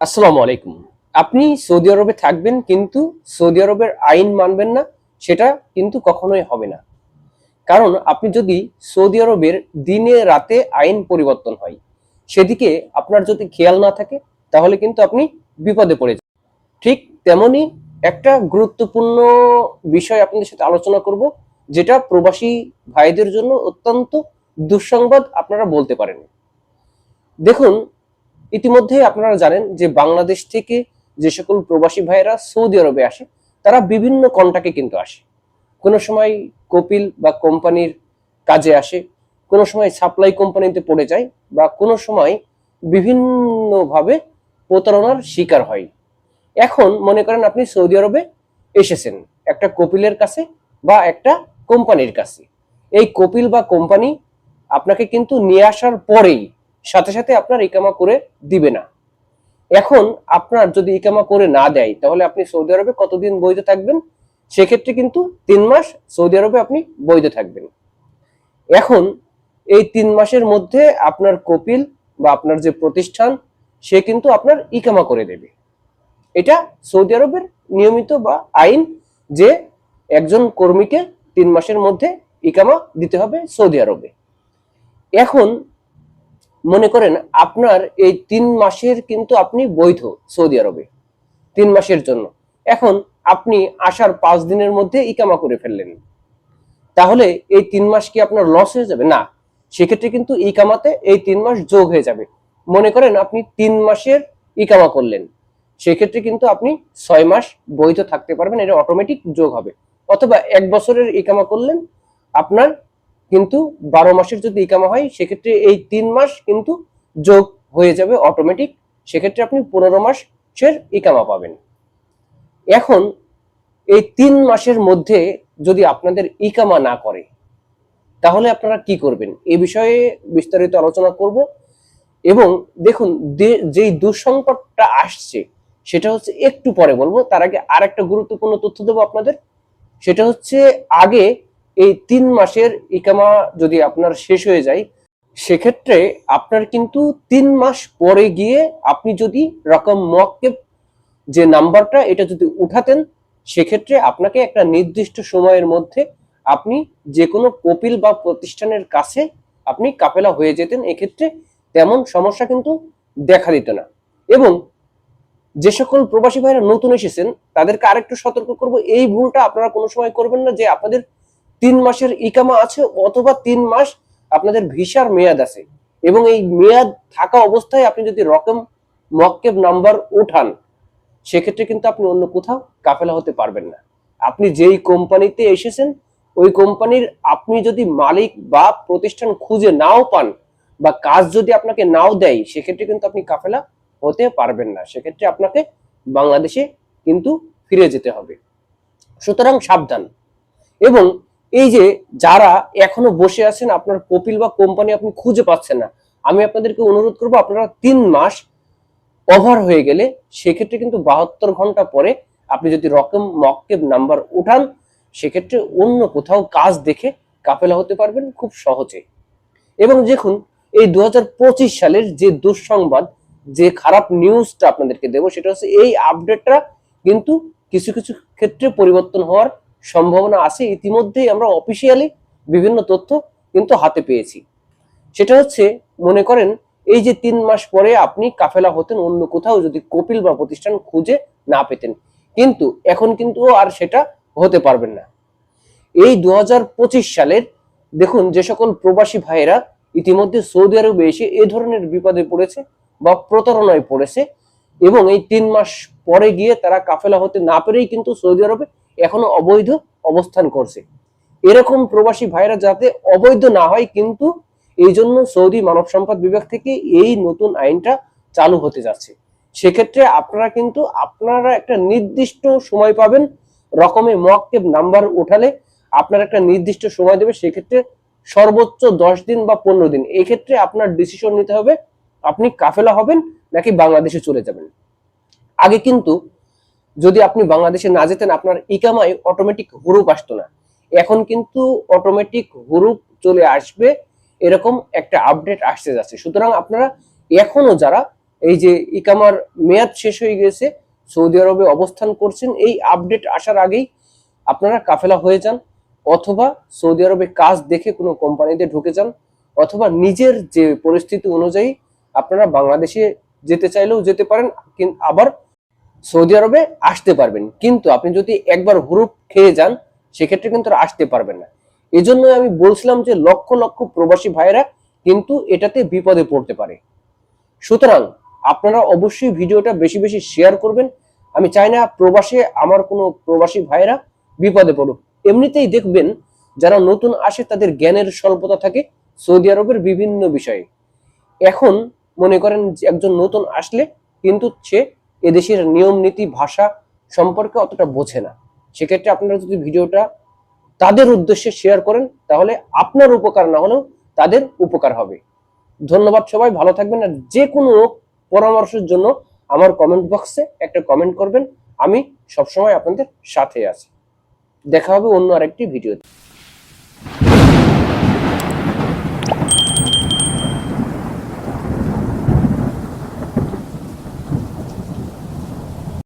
আসসালামু আলাইকুম। আপনি সৌদি আরবে থাকবেন কিন্তু সৌদি আরবের আইন মানবেন না, সেটা কিন্তু কখনোই হবে না। কারণ আপনি যদি সৌদি আরবের দিনে রাতে আইন পরিবর্তন হয়, সেদিকে আপনার যদি খেয়াল না থাকে, তাহলে কিন্তু আপনি বিপদে পড়ে যান। ঠিক তেমনি একটা গুরুত্বপূর্ণ বিষয় আপনাদের সাথে আলোচনা করব, যেটা প্রবাসী ভাইদের জন্য অত্যন্ত দুঃসংবাদ আপনারা বলতে পারেন। দেখুন ইতিমধ্যে আপনারা জানেন যে বাংলাদেশ থেকে যে সকল প্রবাসী ভাইয়েরা সৌদি আরবে আসে, তারা বিভিন্ন কন্টাকে কিন্তু আসে। কোনো সময় কপিল বা কোম্পানির কাজে আসে, কোনো সময় সাপ্লাই কোম্পানিতে পড়ে যায় বা কোনো সময় বিভিন্নভাবে প্রতারণার শিকার হয়। এখন মনে করেন আপনি সৌদি আরবে এসেছেন, একটা কপিলের কাছে বা একটা কোম্পানির কাছে। এই কপিল বা কোম্পানি আপনাকে কিন্তু নিয়ে আসার পরেই সাথে সাথে আপনার ইকামা করে দিবে না। এখন আপনার যদি ইকামা করে না দেয়, তাহলে আপনি সৌদি আরবে কতদিন বৈধ থাকবেন? সেক্ষেত্রে কিন্তু তিন মাস সৌদি আরবে আপনি বৈধ থাকবেন। এখন এই তিন মাসের মধ্যে আপনার কপিল বা আপনার যে প্রতিষ্ঠান, সে কিন্তু আপনার ইকামা করে দেবে। এটা সৌদি আরবের নিয়মিত বা আইন যে একজন কর্মীকে তিন মাসের মধ্যে ইকামা দিতে হবে সৌদি আরবে। এখন মনে করেন আপনার এই তিন মাসের কিন্তু আপনি বৈধ সৌদি আরবে, তিন মাসের জন্য। এখন আপনি আসার পাঁচ দিনের মধ্যে ইকামা করে ফেললেন। তাহলে এই তিন মাস কি আপনার লস হয়ে যাবে? না। সেক্ষেত্রে কিন্তু ইকামাতে এই তিন মাস যোগ হয়ে যাবে। মনে করেন আপনি তিন মাসের ইকামা করলেন। সেক্ষেত্রে কিন্তু আপনি ছয় মাস বৈধ থাকতে পারবেন, এটা অটোমেটিক যোগ হবে। অথবা এক বছরের ইকামা করলেন, আপনার কিন্তু বারো মাসের যদি ইকামা হয়, সেক্ষেত্রে এই তিন মাস কিন্তু যোগ হয়ে যাবে অটোমেটিক সেক্ষেত্রে আপনি পনেরো মাসের ইকামা পাবেন। এখন এই তিন মাসের মধ্যে যদি আপনাদের ইকামা না করে, তাহলে আপনারা কি করবেন? এ বিষয়ে বিস্তারিত আলোচনা করব। এবং দেখুন যেই দুঃসংকটটা আসছে, সেটা হচ্ছে একটু পরে বলব। তার আগে আর একটা গুরুত্বপূর্ণ তথ্য দেবো আপনাদের। সেটা হচ্ছে আগে এই তিন মাসের ইকামা যদি আপনার শেষ হয়ে যায়, সেক্ষেত্রে আপনার কিন্তু তিন মাস পরে গিয়ে আপনি যদি রকম মক্কেব যে নাম্বারটা, এটা যদি উঠাতেন, সেক্ষেত্রে আপনাকে একটা নির্দিষ্ট সময়ের মধ্যে আপনি যে কোনো কপিল বা প্রতিষ্ঠানের কাছে আপনি কাপেলা হয়ে যেতেন। এক্ষেত্রে তেমন সমস্যা কিন্তু দেখা দিত না। এবং যে সকল প্রবাসী ভাইরা নতুন এসেছেন, তাদেরকে আরেকটু সতর্ক করব, এই ভুলটা আপনারা কোনো সময় করবেন না যে আপনাদের তিন মাসের ইকামা আছে অথবা তিন মাস আপনাদের ভিসার মেয়াদ আছে। এবং এই মেয়াদ থাকা অবস্থায় আপনি যদি রকম মক্কেব নাম্বার উঠান, সেক্ষেত্রে কিন্তু আপনি অন্য কোথাও কাফেলা হতে পারবেন না। আপনি যেই কোম্পানিতে এসেছেন, ওই কোম্পানির আপনি যদি মালিক বা প্রতিষ্ঠান খুঁজে নাও পান বা কাজ যদি আপনাকে নাও দেয়, সেক্ষেত্রে কিন্তু আপনি কাফেলা হতে পারবেন না। সেক্ষেত্রে আপনাকে বাংলাদেশে কিন্তু ফিরে যেতে হবে। সুতরাং সাবধান। এবং এই যে যারা এখনও বসে আছেন, আপনার কপিল বা কোম্পানি আপনি খুঁজে পাচ্ছেন না, আমি আপনাদেরকে অনুরোধ করব, আপনারা তিন মাস ওভার হয়ে গেলে সেক্ষেত্রে কিন্তু বাহাত্তর ঘণ্টা পরে আপনি যদি রকম মক্কেব নাম্বার উঠান, সেক্ষেত্রে অন্য কোথাও কাজ দেখে কাফেলা হতে পারবেন খুব সহজে। এবং দেখুন, এই দু হাজার পঁচিশ সালের যে দুঃসংবাদ, যে খারাপ নিউজটা আপনাদেরকে দেবো, সেটা হচ্ছে এই আপডেটটা কিন্তু কিছু কিছু ক্ষেত্রে পরিবর্তন হওয়ার সম্ভাবনা আছে, ইতিমধ্যেই আমরা অফিসিয়ালি বিভিন্ন তথ্য কিন্তু হাতে পেয়েছি। সেটা হচ্ছে, মনে করেন, এই যে তিন মাস পরে আপনি কাফেলা হতেন, অন্য কোথাও যদি কপিল বা প্রতিষ্ঠান খুঁজে না পেতেন। কিন্তু এখন কিন্তু আর সেটা হতে পারবেন না। এই দু হাজার পঁচিশ সালের, দেখুন, যে সকল প্রবাসী ভাইয়েরা ইতিমধ্যে সৌদি আরবে এসে এ ধরনের বিপদে পড়েছে বা প্রতারণায় পড়েছে এবং এই তিন মাস পরে গিয়ে তারা কাফেলা হতে না পেরেই কিন্তু সৌদি আরবে এখনও অবৈধ অবস্থান করছে। এরকম প্রবাসী ভাইরা যাতে অবৈধ না হয় কিন্তু এই জন্য সৌদি মানব সম্পদ বিভাগ থেকে এই নতুন আইনটা চালু হতে যাচ্ছে। সেক্ষেত্রে আপনারা কিন্তু আপনারা একটা নির্দিষ্ট সময় পাবেন, রকমে মক্কেব নাম্বার উঠালে আপনার একটা নির্দিষ্ট সময় দেবে, সেক্ষেত্রে সর্বোচ্চ দশ দিন বা পনেরো দিন। এক্ষেত্রে আপনার ডিসিশন নিতে হবে, আপনি কাফেলা হবেন নাকি বাংলাদেশে চলে যাবেন। আগে কিন্তু যদি আপনি বাংলাদেশে না যেতেন, আপনার ইকামায় অটোমেটিক হুরুপ আসতো না। এখন কিন্তু অটোমেটিক হুরুপ চলে আসবে, এরকম একটা আপডেট আসতে যাচ্ছে। সুতরাং আপনারা এখনও যারা এই যে ইকামার মেয়াদ শেষ হয়ে গেছে, সৌদি আরবে অবস্থান করছেন, এই আপডেট আসার আগেই আপনারা কাফেলা হয়ে যান, অথবা সৌদি আরবে কাজ দেখে কোনো কোম্পানিতে ঢুকে যান, অথবা নিজের যে পরিস্থিতি অনুযায়ী আপনারা বাংলাদেশে যেতে চাইলেও যেতে পারেন আবার সৌদি আরবে আসতে পারবেন। কিন্তু আপনি যদি একবার হুরুপ খেয়ে যান, সেক্ষেত্রে কিন্তু আসতে পারবেন না। এজন্য আমি বলছিলাম যে লক্ষ লক্ষ প্রবাসী ভাইয়েরা কিন্তু এটাতে বিপদে পড়তে পারে। সুতরাং আপনারা অবশ্যই ভিডিওটা বেশি বেশি শেয়ার করবেন। আমি চাই না প্রবাসে আমার কোনো প্রবাসী ভাইয়েরা বিপদে পড়ুক। এমনিতেই দেখবেন যারা নতুন আসে তাদের জ্ঞানের স্বল্পতা থাকে সৌদি আরবের বিভিন্ন বিষয়ে। এখন মনে করেন একজন নতুন আসলে কিন্তু সে এদেশের নিয়ম, নীতি, ভাষা সম্পর্কে অতটা বোঝে না। সেক্ষেত্রে আপনারা যদি ভিডিওটা তাদের উদ্দেশ্যে শেয়ার করেন, তাহলে আপনার উপকার না হলেও তাদের উপকার হবে। ধন্যবাদ সবাই, ভালো থাকবেন আর যে কোনো পরামর্শের জন্য আমার কমেন্ট বক্সে একটা কমেন্ট করবেন। আমি সবসময় আপনাদের সাথে আছি। দেখা হবে অন্য আরেকটি ভিডিওতে।